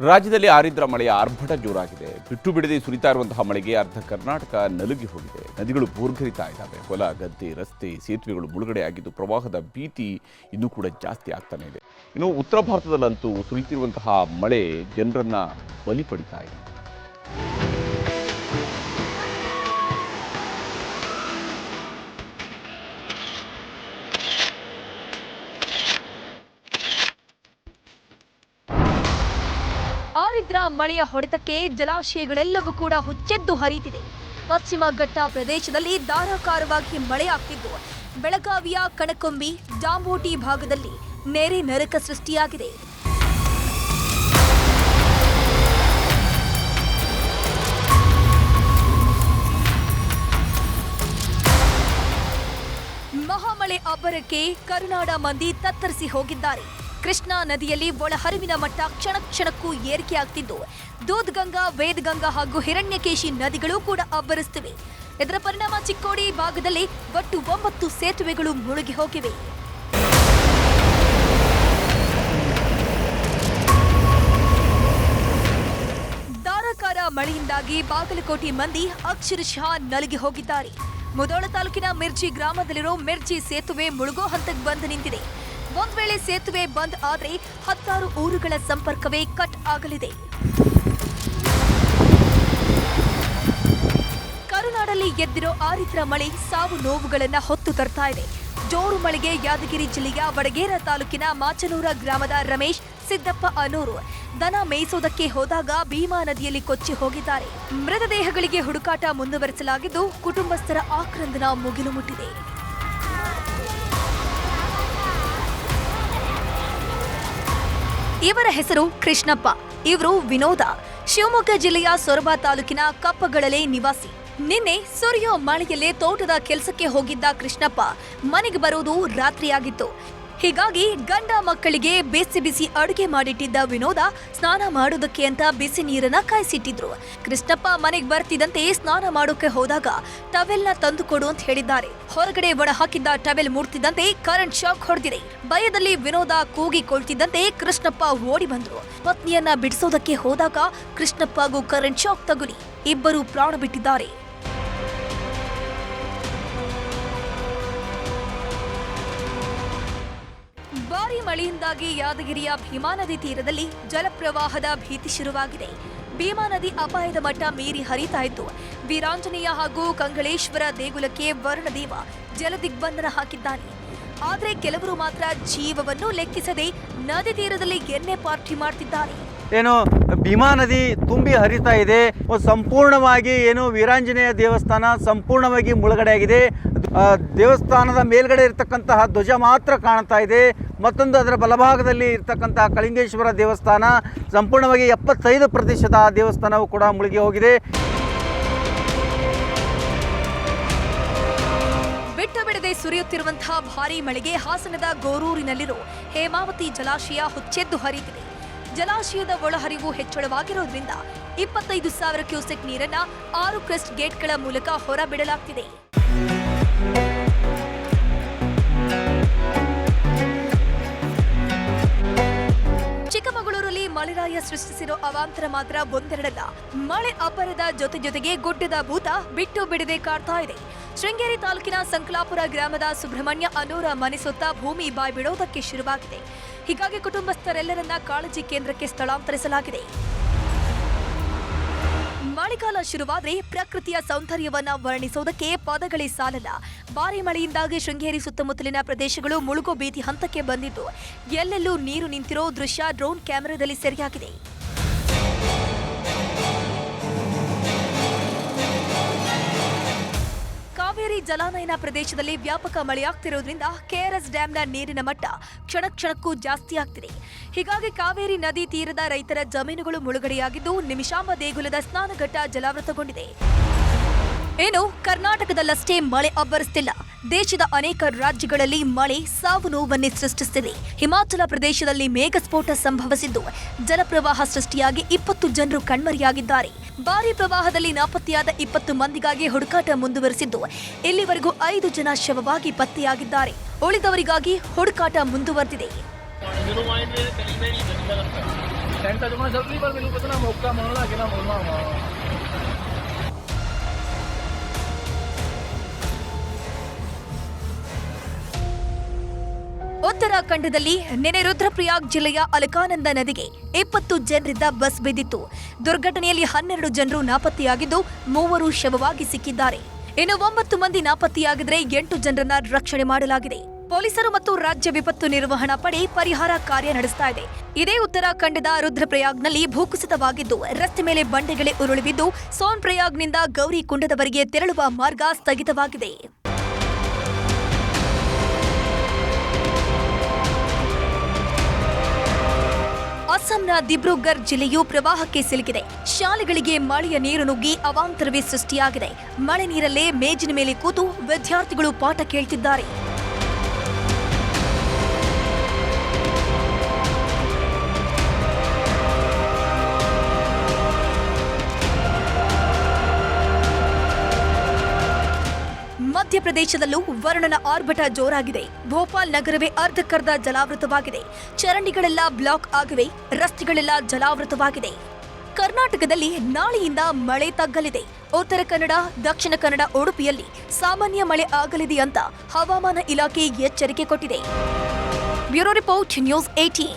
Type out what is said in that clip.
ರಾಜ್ಯದಲ್ಲಿ ಆರಿದ್ರ ಮಳೆಯ ಆರ್ಭಟ ಜೋರಾಗಿದೆ. ಬಿಟ್ಟು ಬಿಡದೆ ಸುರಿತಾ ಇರುವಂತಹ ಮಳೆಗೆ ಅರ್ಧ ಕರ್ನಾಟಕ ನಲುಗಿ ಹೋಗಿದೆ. ನದಿಗಳು ಭೂರ್ಘರಿತಾ ಇದ್ದಾವೆ. ಹೊಲ, ಗದ್ದೆ, ರಸ್ತೆ, ಸೇತುವೆಗಳು ಮುಳುಗಡೆ ಆಗಿದ್ದು ಪ್ರವಾಹದ ಭೀತಿ ಇನ್ನೂ ಕೂಡ ಜಾಸ್ತಿ ಆಗ್ತಾನೆ ಇದೆ. ಇನ್ನು ಉತ್ತರ ಭಾರತದಲ್ಲಂತೂ ಸುರಿತಿರುವಂತಹ ಮಳೆ ಜನರನ್ನ ಬಲಿ ಪಡಿತಾ ಇದೆ. ಆರಿದ್ರ ಮಳೆಯ ಹೊಡೆತಕ್ಕೆ ಜಲಾಶಯಗಳೆಲ್ಲವೂ ಕೂಡ ಹುಚ್ಚೆದ್ದು ಹರಿಯುತ್ತಿದೆ. ಪಶ್ಚಿಮ ಘಟ್ಟ ಪ್ರದೇಶದಲ್ಲಿ ಧಾರಾಕಾರವಾಗಿ ಮಳೆಯಾಗ್ತಿದ್ದು. ಬೆಳಗಾವಿಯ ಕಣಕೊಂಬಿ ಜಾಂಬೋಟಿ ಭಾಗದಲ್ಲಿ ನೆರೆ ನರಕ ಸೃಷ್ಟಿಯಾಗಿದೆ. ಮಹಾಮಳೆ ಅಬ್ಬರಕ್ಕೆ ಕರುನಾಡ ಮಂದಿ ತತ್ತರಿಸಿ ಹೋಗಿದ್ದಾರೆ. ಕೃಷ್ಣಾ ನದಿಯಲ್ಲಿ ಒಳಹರಿವಿನ ಮಟ್ಟ ಕ್ಷಣ ಕ್ಷಣಕ್ಕೂ ಏರಿಕೆಯಾಗ್ತಿದ್ದು ದೂದ್ಗಂಗಾ, ವೇದಗಂಗಾ ಹಾಗೂ ಹಿರಣ್ಯಕೇಶಿ ನದಿಗಳು ಕೂಡ ಅಬ್ಬರಿಸುತ್ತಿವೆ. ಇದರ ಪರಿಣಾಮ ಚಿಕ್ಕೋಡಿ ಭಾಗದಲ್ಲಿ ಒಟ್ಟು ಒಂಬತ್ತು ಸೇತುವೆಗಳು ಮುಳುಗಿ ಹೋಗಿವೆ. ಧಾರಾಕಾರ ಮಳೆಯಿಂದಾಗಿ ಬಾಗಲಕೋಟೆ ಮಂದಿ ಅಕ್ಷರಶಃ ನಲುಗಿ ಹೋಗಿದ್ದಾರೆ. ಮುದೋಳ ತಾಲೂಕಿನ ಮಿರ್ಜಿ ಗ್ರಾಮದಲ್ಲಿರೋ ಮಿರ್ಜಿ ಸೇತುವೆ ಮುಳುಗೋ ಹಂತಕ್ಕೆ ಬಂದು ನಿಂತಿದೆ. ಒಂದ್ ವೇಳೆ ಸೇತುವೆ ಬಂದ್ ಆದ್ರೆ ಹತ್ತಾರು ಊರುಗಳ ಸಂಪರ್ಕವೇ ಕಟ್ ಆಗಲಿದೆ. ಕರುನಾಡಲ್ಲಿ ಎದ್ದಿರೋ ಆರಿದ್ರ ಮಳೆ ಸಾವು ನೋವುಗಳನ್ನ ಹೊತ್ತು ತರ್ತಾ ಇದೆ. ಜೋರು ಮಳೆಗೆ ಯಾದಗಿರಿ ಜಿಲ್ಲೆಯ ವಡಗೇರ ತಾಲೂಕಿನ ಮಾಚನೂರ ಗ್ರಾಮದ ರಮೇಶ್, ಸಿದ್ದಪ್ಪ ಅನೂರು ದನ ಮೇಯಿಸೋದಕ್ಕೆ ಹೋದಾಗ ಭೀಮಾ ನದಿಯಲ್ಲಿ ಕೊಚ್ಚಿ ಹೋಗಿದ್ದಾರೆ. ಮೃತದೇಹಗಳಿಗೆ ಹುಡುಕಾಟ ಮುಂದುವರೆಸಲಾಗಿದ್ದು ಕುಟುಂಬಸ್ಥರ ಆಕ್ರಂದನ ಮುಗಿಲು ಮುಟ್ಟಿದೆ. ಇವರ ಹೆಸರು ಕೃಷ್ಣಪ್ಪ. ಇವರು ವಿನೋದ. ಶಿವಮೊಗ್ಗ ಜಿಲ್ಲೆಯ ಸೊರಬ ತಾಲೂಕಿನ ಕಪ್ಪಗಳಲೆ ನಿವಾಸಿ. ನಿನ್ನೆ ಸುರಿಯೋ ಮಳೆಯಲ್ಲೇ ತೋಟದ ಕೆಲಸಕ್ಕೆ ಹೋಗಿದ್ದ ಕೃಷ್ಣಪ್ಪ ಮನೆಗೆ ಬರೋದು ರಾತ್ರಿಯಾಗಿತ್ತು. ಹೀಗಾಗಿ ಗಂಡ ಮಕ್ಕಳಿಗೆ ಬಿಸಿ ಬಿಸಿ ಅಡುಗೆ ಮಾಡಿಟ್ಟಿದ್ದ ವಿನೋದ ಸ್ನಾನ ಮಾಡೋದಕ್ಕೆ ಅಂತ ಬಿಸಿ ನೀರನ್ನ ಕಾಯಿಸಿಟ್ಟಿದ್ರು. ಕೃಷ್ಣಪ್ಪ ಮನೆಗೆ ಬರ್ತಿದ್ದಂತೆ ಸ್ನಾನ ಮಾಡೋಕೆ ಹೋದಾಗ ಟವೆಲ್ನ ತಂದು ಕೊಡು ಅಂತ ಹೇಳಿದ್ದಾರೆ. ಹೊರಗಡೆ ಒಳ ಹಾಕಿದ್ದ ಟವೆಲ್ ಮುಡ್ತಿದ್ದಂತೆ ಕರೆಂಟ್ ಶಾಕ್ ಹೊಡೆದಿದೆ. ಭಯದಲ್ಲಿ ವಿನೋದ ಕೂಗಿಕೊಳ್ತಿದ್ದಂತೆ ಕೃಷ್ಣಪ್ಪ ಓಡಿ ಬಂದ್ರು. ಪತ್ನಿಯನ್ನ ಬಿಡಿಸೋದಕ್ಕೆ ಹೋದಾಗ ಕೃಷ್ಣಪ್ಪಗೂ ಕರೆಂಟ್ ಶಾಕ್ ತಗುಲಿ. ಇಬ್ಬರು ಪ್ರಾಣ ಬಿಟ್ಟಿದ್ದಾರೆ. ಭಾರಿ ಮಳೆಯಿಂದಾಗಿ ಯಾದಗಿರಿಯ ಭೀಮಾ ನದಿ ತೀರದಲ್ಲಿ ಜಲಪ್ರವಾಹದ ಭೀತಿ ಶುರುವಾಗಿದೆ. ಭೀಮಾ ನದಿ ಅಪಾಯದ ಮಟ್ಟ ಮೀರಿ ಹರಿತಾ ಇದ್ದು ವೀರಾಂಜನೇಯ ಹಾಗೂ ಕಂಗಳೇಶ್ವರ ದೇಗುಲಕ್ಕೆ ವರುಣದೇವ ಜಲದಿಗ್ಬಂಧನ ಹಾಕಿದ್ದಾನೆ. ಆದರೆ ಕೆಲವರು ಮಾತ್ರ ಜೀವವನ್ನು ಲೆಕ್ಕಿಸದೆ ನದಿ ತೀರದಲ್ಲಿ ಎನ್ನೆ ಪಾರ್ಟಿ ಮಾಡ್ತಿದ್ದಾರೆ. ಏನು ಭೀಮಾ ನದಿ ತುಂಬಿ ಹರಿತಾ ಇದೆ. ಸಂಪೂರ್ಣವಾಗಿ ಏನು ವೀರಾಂಜನೇಯ ದೇವಸ್ಥಾನ ಸಂಪೂರ್ಣವಾಗಿ ಮುಳುಗಡೆಯಾಗಿದೆ. ಆ, ದೇವಸ್ಥಾನದ ಮೇಲ್ಗಡೆ ಇರತಕ್ಕಂತಹ ಧ್ವಜ ಮಾತ್ರ ಕಾಣ್ತಾ ಇದೆ. ಮತ್ತೊಂದು ಅದರ ಬಲಭಾಗದಲ್ಲಿ ಇರತಕ್ಕಂತಹ ಕಳಿಂಗೇಶ್ವರ ದೇವಸ್ಥಾನ. ಸಂಪೂರ್ಣವಾಗಿ ಎಪ್ಪತ್ತೈದು ಪ್ರತಿಶತ ಆ ದೇವಸ್ಥಾನವು ಕೂಡ ಮುಳುಗಿ ಹೋಗಿದೆ. ಬಿಡದೆ ಸುರಿಯುತ್ತಿರುವಂತಹ ಭಾರೀ ಮಳೆಗೆ ಹಾಸನದ ಗೋರೂರಿನಲ್ಲಿರೋ ಹೇಮಾವತಿ ಜಲಾಶಯ ಹುಚ್ಚೆದ್ದು ಹರಿಯುತ್ತಿದೆ ಜಲಾಶಯದ ಒಳಹರಿವು ಹೆಚ್ಚಳವಾಗಿರೋದ್ರಿಂದ ಇಪ್ಪತ್ತೈದು ಸಾವಿರ ಕ್ಯೂಸೆಕ್ ನೀರನ್ನ ಆರು ಕ್ರೆಸ್ಟ್ ಗೇಟ್ಗಳ ಮೂಲಕ ಹೊರಬಿಡಲಾಗ್ತಿದೆ. ಸೃಷ್ಟಿಸಿರೋ ಅವಾಂತರ ಮಾತ್ರ ಒಂದೆರಡಲ್ಲ. ಮಳೆ ಅಪರದ ಜೊತೆ ಜೊತೆಗೆ ಗುಡ್ಡದ ಭೂತ ಬಿಟ್ಟು ಬಿಡದೆ ಕಾಡ್ತಾ ಇದೆ. ಶೃಂಗೇರಿ ತಾಲೂಕಿನ ಸಂಕಲಾಪುರ ಗ್ರಾಮದ ಸುಬ್ರಹ್ಮಣ್ಯ ಅನೂರ ಮನೆ ಸುತ್ತ ಭೂಮಿ ಬಾಯ್ ಬಿಡೋದಕ್ಕೆ ಶುರುವಾಗಿದೆ. ಹೀಗಾಗಿ ಕುಟುಂಬಸ್ಥರೆಲ್ಲರನ್ನ ಕಾಳಜಿ ಕೇಂದ್ರಕ್ಕೆ ಸ್ಥಳಾಂತರಿಸಲಾಗಿದೆ. ಮಳೆಗಾಲ ಶುರುವಾದ್ರೆ ಪ್ರಕೃತಿಯ ಸೌಂದರ್ಯವನ್ನ ವರ್ಣಿಸೋದಕ್ಕೆ ಪದಗಳೇ ಸಾಲಲ್ಲ. ಭಾರಿ ಮಳೆಯಿಂದಾಗಿ ಶೃಂಗೇರಿ ಸುತ್ತಮುತ್ತಲಿನ ಪ್ರದೇಶಗಳು ಮುಳುಗೋ ಬೀದಿ ಹಂತಕ್ಕೆ ಬಂದಿದ್ದು, ಎಲ್ಲೆಲ್ಲೂ ನೀರು ನಿಂತಿರೋ ದೃಶ್ಯ ಡ್ರೋನ್ ಕ್ಯಾಮೆರಾದಲ್ಲಿ ಸೆರೆಯಾಗಿದೆ. ಕಾವೇರಿ ಜಲಾನಯನ ಪ್ರದೇಶದಲ್ಲಿ ವ್ಯಾಪಕ ಮಳೆಯಾಗ್ತಿರೋದ್ರಿಂದ ಕೆಆರ್ಎಸ್ ಡ್ಯಾಂನ ನೀರಿನ ಮಟ್ಟ ಕ್ಷಣ ಕ್ಷಣಕ್ಕೂ ಜಾಸ್ತಿ ಆಗ್ತಿದೆ. ಹೀಗಾಗಿ ಕಾವೇರಿ ನದಿ ತೀರದ ರೈತರ ಜಮೀನುಗಳು ಮುಳುಗಡೆಯಾಗಿದ್ದು ನಿಮಿಷಾಂಬ ದೇಗುಲದ ಸ್ನಾನಘಟ್ಟ ಜಲಾವೃತಗೊಂಡಿದೆ. ಏನು, ಕರ್ನಾಟಕದಲ್ಲಷ್ಟೇ ಮಳೆ ಅಬ್ಬರಿಸ್ತಿಲ್ಲ. ದೇಶದ ಅನೇಕ ರಾಜ್ಯಗಳಲ್ಲಿ ಮಳೆ ಸಾವು ನೋವನ್ನೇ ಸೃಷ್ಟಿಸಿದೆ ಹಿಮಾಚಲ ಪ್ರದೇಶದಲ್ಲಿ ಮೇಘಸ್ಫೋಟ ಸಂಭವಿಸಿದ್ದು. ಜಲಪ್ರವಾಹ ಸೃಷ್ಟಿಯಾಗಿ ಇಪ್ಪತ್ತು ಜನರು ಕಣ್ಮರೆಯಾಗಿದ್ದಾರೆ. ಭಾರೀ ಪ್ರವಾಹದಲ್ಲಿ ನಾಪತ್ತೆಯಾದ ಇಪ್ಪತ್ತು ಮಂದಿಗಾಗಿ ಹುಡುಕಾಟ ಮುಂದುವರೆಸಿದ್ದು. ಇಲ್ಲಿವರೆಗೂ ಐದು ಜನ ಶವವಾಗಿ ಪತ್ತೆಯಾಗಿದ್ದಾರೆ. ಉಳಿದವರಿಗಾಗಿ ಹುಡುಕಾಟ ಮುಂದುವರೆದಿದೆ. ಉತ್ತರಾಖಂಡದಲ್ಲಿ ನಿನ್ನೆ ರುದ್ರಪ್ರಯಾಗ್ ಜಿಲ್ಲೆಯ ಅಲಕಾನಂದ ನದಿಗೆ ಇಪ್ಪತ್ತು ಜನರಿದ್ದ ಬಸ್ ಬಿದ್ದಿತ್ತು. ದುರ್ಘಟನೆಯಲ್ಲಿ ಹನ್ನೆರಡು ಜನರು ನಾಪತ್ತೆಯಾಗಿದ್ದು ಮೂವರು ಶವವಾಗಿ ಸಿಕ್ಕಿದ್ದಾರೆ. ಇನ್ನು ಒಂಬತ್ತು ಮಂದಿ ನಾಪತ್ತೆಯಾಗಿದ್ರೆ ಎಂಟು ಜನರನ್ನ ರಕ್ಷಣೆ ಮಾಡಲಾಗಿದೆ. ಪೊಲೀಸರು ಮತ್ತು ರಾಜ್ಯ ವಿಪತ್ತು ನಿರ್ವಹಣಾ ಪಡೆ ಪರಿಹಾರ ಕಾರ್ಯ ನಡೆಸ್ತಾ ಇದೆ. ಇದೇ ಉತ್ತರಾಖಂಡದ ರುದ್ರಪ್ರಯಾಗ್ನಲ್ಲಿ ಭೂಕುಸಿತವಾಗಿದ್ದು ರಸ್ತೆ ಮೇಲೆ ಬಂಡೆಗಳೇ ಉರುಳಿಬಿದ್ದು ಸೋನ್ ಪ್ರಯಾಗ್ನಿಂದ ಗೌರಿ ಕುಂಡದವರೆಗೆ ತೆರಳುವ ಮಾರ್ಗ ಸ್ಥಗಿತವಾಗಿದೆ. ಅಸ್ಸಾಂನ ದಿಬ್ರುಗರ್ ಜಿಲ್ಲೆಯು ಪ್ರವಾಹಕ್ಕೆ ಸಿಲುಕಿದೆ. ಶಾಲೆಗಳಿಗೆ ಮಳೆಯ ನೀರು ನುಗ್ಗಿ ಅವಾಂತರವೇ ಸೃಷ್ಟಿಯಾಗಿದೆ. ಮಳೆ ನೀರಲ್ಲೇ ಮೇಜಿನ ಮೇಲೆ ಕೂತು ವಿದ್ಯಾರ್ಥಿಗಳು ಪಾಠ ಕೇಳ್ತಿದ್ದಾರೆ. ಮಧ್ಯಪ್ರದೇಶದಲ್ಲೂ ವರುಣನ ಆರ್ಭಟ ಜೋರಾಗಿದೆ. ಭೋಪಾಲ್ ನಗರವೇ ಅರ್ಧಕ್ಕರ್ಧ ಜಲಾವೃತವಾಗಿದೆ. ಚರಂಡಿಗಳೆಲ್ಲ ಬ್ಲಾಕ್ ಆಗಿವೆ, ರಸ್ತೆಗಳೆಲ್ಲ ಜಲಾವೃತವಾಗಿದೆ. ಕರ್ನಾಟಕದಲ್ಲಿ ನಾಳೆಯಿಂದ ಮಳೆ ತಗ್ಗಲಿದೆ. ಉತ್ತರ ಕನ್ನಡ, ದಕ್ಷಿಣ ಕನ್ನಡ, ಉಡುಪಿಯಲ್ಲಿ ಸಾಮಾನ್ಯ ಮಳೆ ಆಗಲಿದೆ ಅಂತ ಹವಾಮಾನ ಇಲಾಖೆ ಎಚ್ಚರಿಕೆ ಕೊಟ್ಟಿದೆ. Bureau report, news eighteen